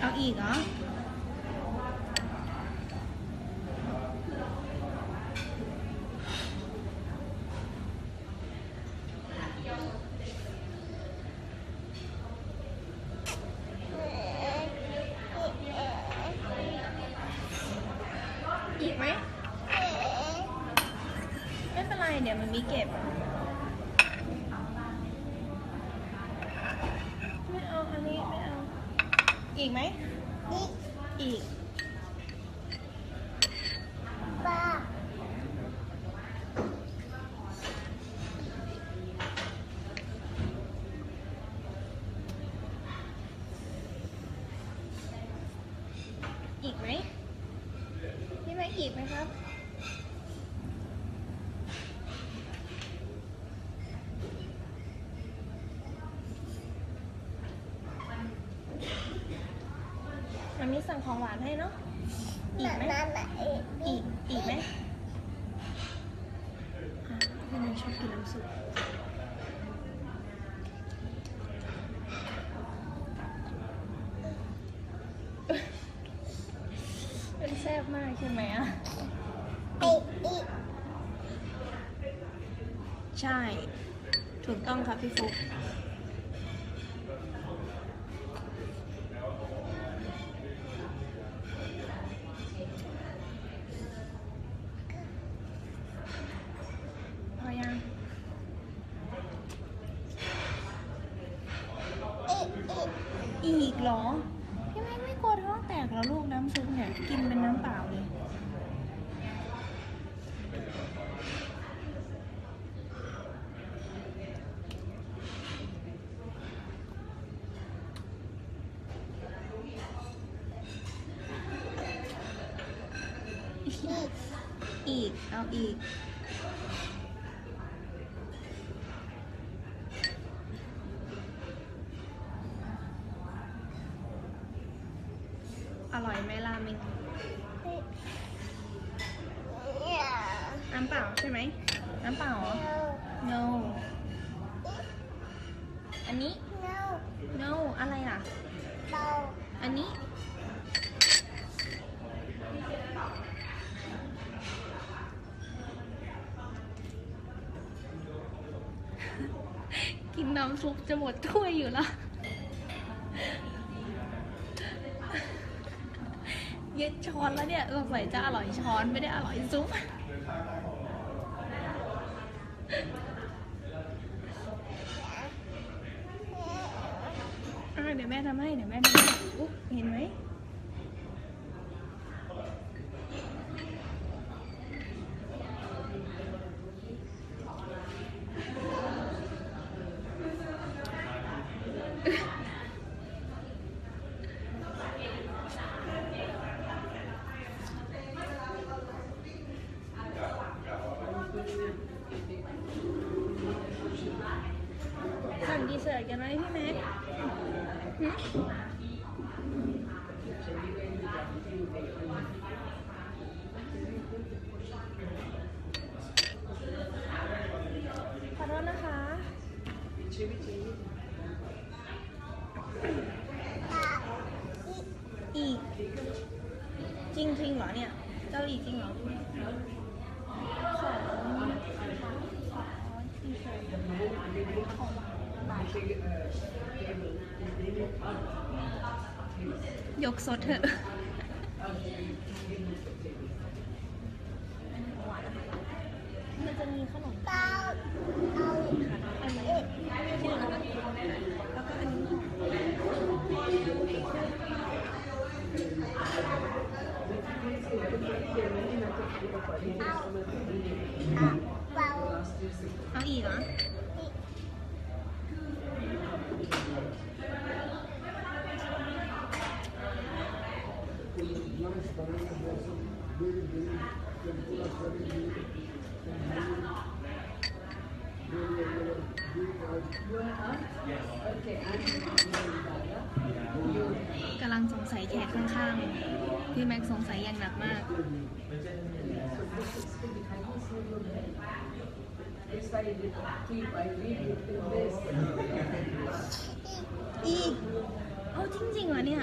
เอีกเหรออีกไหมไม่เป็นไรเดี๋ยวมันมีเก็บ ไม่เอา อันนี้ไม่เอา อีกไหม อีก อีกป้าอีกไหมพี่แม่อีกไหมครับ มันมีสั่ง ของหวานให้เนาะ อีกไหมอีก อีกไหมอะพี่นันชอบกินน้ำซุปเป็นแซ่บมากใช่ไหมอะใช่ ถูกต้องครับพี่ฟุกพอยัง อีกเหรอ พี่แม่ไม่กลัวท้องแตกเหรอลูกน้ำซุปเนี่ย กินเป็นน้ำเปล่าเลยอีก เอาอีก อร่อยไหมราเมงน้ำเปล่าใช่ไหม น้ำเปล่าเหรอ no อันนี้ no อะไรอะ อันนี้ กินน้ำซุปจะหมดถ้วยอยู่แล้ว ยึดช้อนแล้วเนี่ยสงสัยจะอร่อยช้อนไม่ได้อร่อยซุปอะเดี๋ยวแม่ทำให้เดี๋ยวแม่ทำให้อุ๊ยเห็นไหม สั่งดี เซอร์ตกันไหมพี่แม็กขอโทษนะคะอีกจริงจริงเหรอเนี่ย เจ้าอีกจริงเหรอขอขอดีเซอร์ตของ ยกสดเถอะมันจะมีขนมปังค่ะอันนี้ที่เหลือแล้วก็อันนี้ห่อเอาอีกเหรอ กำลังสงสัยแขกข้างๆ พี่แม็กสงสัยอย่างหนักมาก อี เอาจริงๆเหรอเนี่ย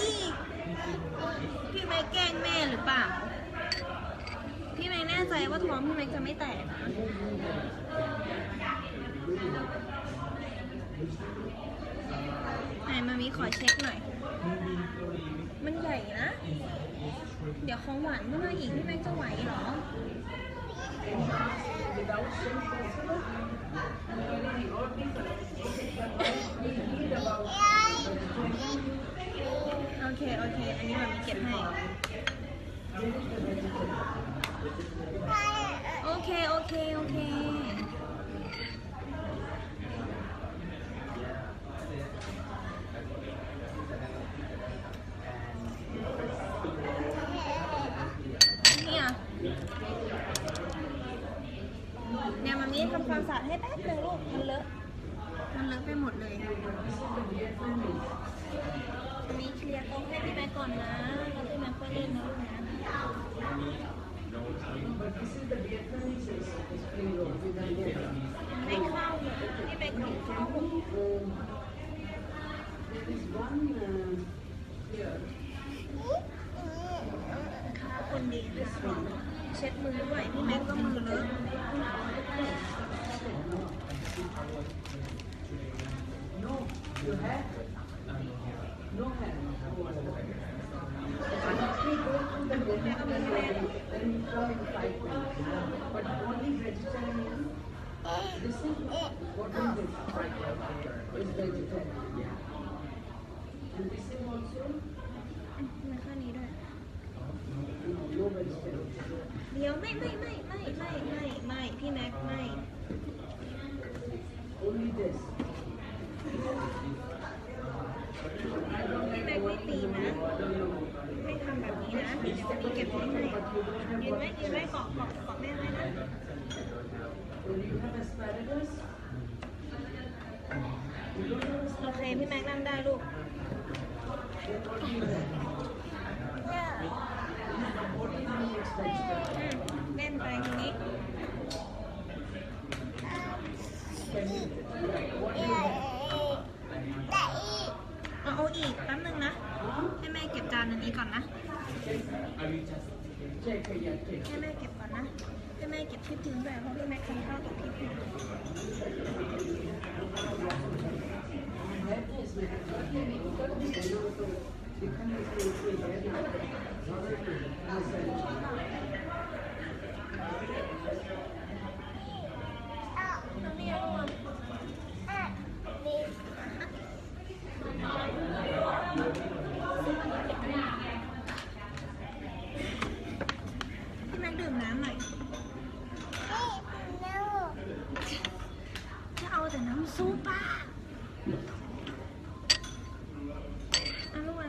อีกพี่แม็กแกล้งแม่หรือเปล่า พี่แม็กแน่ใจว่าท้องพี่แม็กจะไม่แตกนะไหนมามีขอเช็คหน่อย มันใหญ่นะ เดี๋ยวของหวานก็มาอีกพี่แม็กจะไหวเหรอเค โอเค อันนี้มามีเก็บให้ โอเค โอเค โอเค เนี่ยเนี่ยมันมีทำความสะอาดให้แป๊บนึงลูก มันเลอะ มันเลอะไปหมดเลยมันมีเคลียร์โต๊ะให้พี่แม่ก่อนนะ แล้วพี่แม่ก็เล่นนะลูกนะ ไม่เข้าเลยพี่แม่กินข้าวข้าวคนดีค่ะเช็ดมือด้วยพี่แม่ก็มือเลอะ มาข้างนี้ด้วยเดี๋ยวไม่ไม่ไม่ไม่ไม่ไม่ไม่พี่แม็กไม่ พี่แม็กไม่ตีนะ ไม่ทำแบบนี้นะเดี๋ยวจะมีเก็บไว้ให้ ยืนไว้ยืนไว้เกาะเกาะเกาะแม่ไว้นะ โอเค พี่แม็กนั่งได้ลูก อืมเล่นไปตรงนี้ เอาเอาอีกแป๊บนึงนะ ให้แม่เก็บจานอันนี้ก่อนนะ ให้แม่เก็บก่อนนะ ให้แม่เก็บที่พื้นด้วยเพราะพี่แม่กินข้าวกับที่พื้นองเรียนพี่แม็กดื่มน้ำหน่อย จะเอาแต่น้ำซุปป่ะเอาลูกมา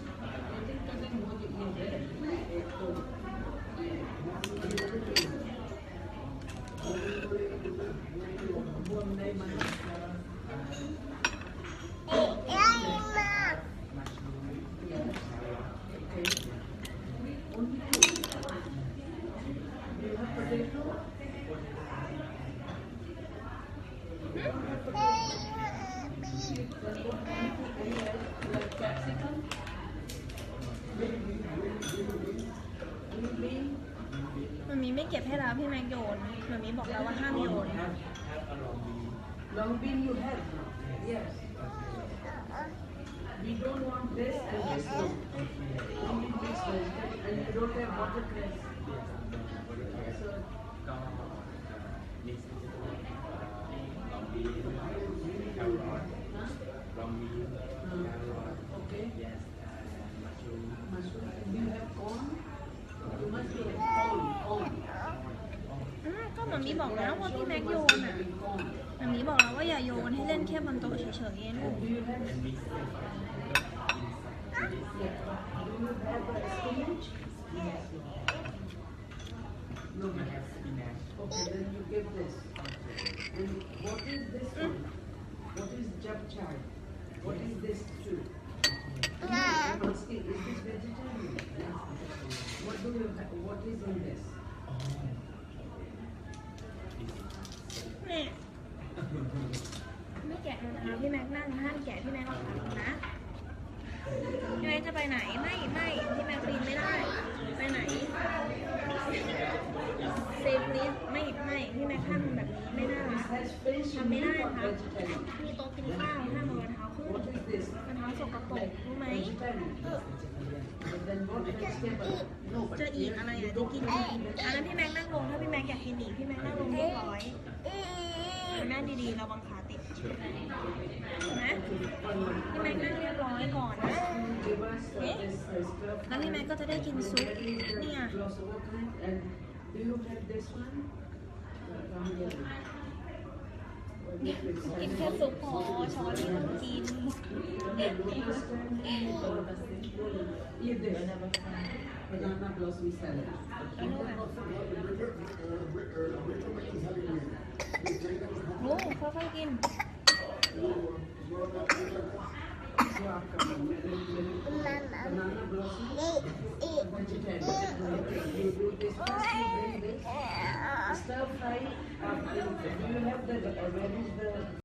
มันมีไม่เก็บให้แล้วพี่แม็กโยนมันมีบอกแล้วว่าห้ามโยน Long bean you have? Yes. We don't want this and this one. Only this one. And you don't have watercress. So, ก็มีสิ่งที่ต้องลองบีแครอทลองบีแครอท okay. yes and mushroom Mushroom. And you have corn? You must have corn. Corn. อืมก็มันมีบอกแล้วว่าพี่แม็กโยนอะ Corn. มั นมีมีบอกแล้วว่าอย่าโยนให้เล่นแค่บนโต๊ะเฉยๆไงลูก นั่งห้ามแกะพี่แม็กเอาขาลงนะพี่แม็กจะไปไหนไม่ไม่พี่แม็กปีนไม่ได้ ไปไหนเซฟลิสไม่ไม่พี่แม็กห้ามทำแบบนี้ไม่ได้ทำไม่ได้ครับ จะอีกอะไรอะจะกินอีกอันนั้นพี่แม็กนั่งลงถ้าพี่แม็กอยากกินอีกพี่แม็กนั่งลงเรียบร้อยแม่ดีๆระวังขาติดนะพี่แม็กนั่งเรียบร้อยก่อนนะแล้วพี่แม็กก็จะได้กินซุปเนี่ย กินแค่ซุปพอช้อนไม่ต้องกินโอ้ค่อยๆกิน Stir fry. Do you have the, where is the